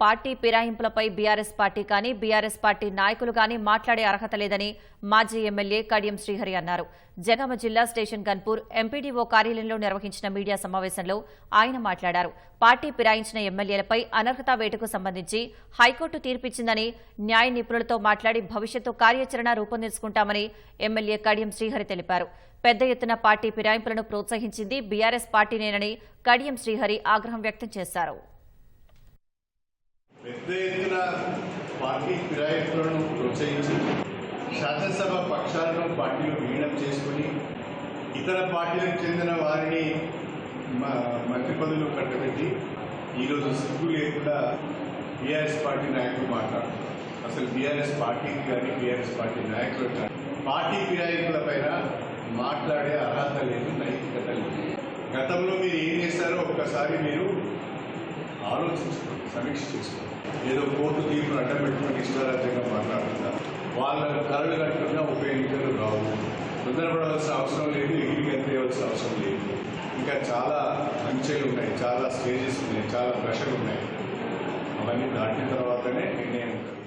Party ఫిరాయింపులపై BRS party కానీ BRS party నాయకులు కానీ మాట్లాడే అర్హత లేదని మాజీ ఎమ్మెల్యే కడియం శ్రీహరి అన్నారు. జగమ జిల్లా స్టేషన్ గన్పూర్ ఎంపీడీఓ కార్యాలయంలో నిర్వహించిన మీడియా సమావేశంలో ఆయన మాట్లాడారు. పార్టీ ఫిరాయించిన ఎమ్మెల్యేలపై అనర్హత వేటుకు సంబంధించి హైకోర్టు తీర్పిచ్చిందని న్యాయ నిపుణులతో మాట్లాడి భవిష్యత్తు కార్యాచరణ రూపొందించుకుంటామని ఎమ్మెల్యే కడియం శ్రీహరి తెలిపారు. పెద్ద ఎత్తున పార్టీ ఫిరాయింపులను ప్రోత్సహించింది బీఆర్ఎస్ పార్టీనేనని కడియం శ్రీహరి ఆగ్రహం వ్యక్తం చేశారు. పెద్ద ఎత్తున పార్టీ ఫిరాయింపులను ప్రోత్సహించి శాసనసభ పక్షాలను పార్టీలు విలీనం చేసుకుని ఇతర పార్టీలకు చెందిన వారిని మ- మంత్రి పదవులు కట్టబెట్టి ఈరోజు సిగ్గు లేకుండా బీఆర్ఎస్ పార్టీ నాయకులు మాట్లాడుతున్నారు. అసలు బీఆర్ఎస్ పార్టీకి కానీ బీఆర్ఎస్ పార్టీ నాయకులకు కానీ పార్టీ ఫిరాయింపుల పైన మాట్లాడే అర్హత లేదు నైతికత లేదు. గతంలో మీరు ఏం చేశారో ఒక్కసారి మీరు ఆలోచించుకోండి సమీక్ష చేసుకోండి. ఏదో కోర్టు తీర్పును అడ్డం పెట్టుకుని ఇష్టారాజ్యంగా మాట్లాడుతున్నా వాళ్ళ కరలు కట్టుకున్న ఉప ఎన్నికలు రావు. తొందరపడవలసిన అవసరం లేదు ఎగిరికి ఎత్తేయవలసిన అవసరం లేదు. ఇంకా చాలా అంచెలు ఉన్నాయి చాలా స్టేజెస్ ఉన్నాయి చాలా ప్రెషర్ ఉన్నాయి. అవన్నీ దాటిన తర్వాతనే నిర్ణయం ఉంటుంది.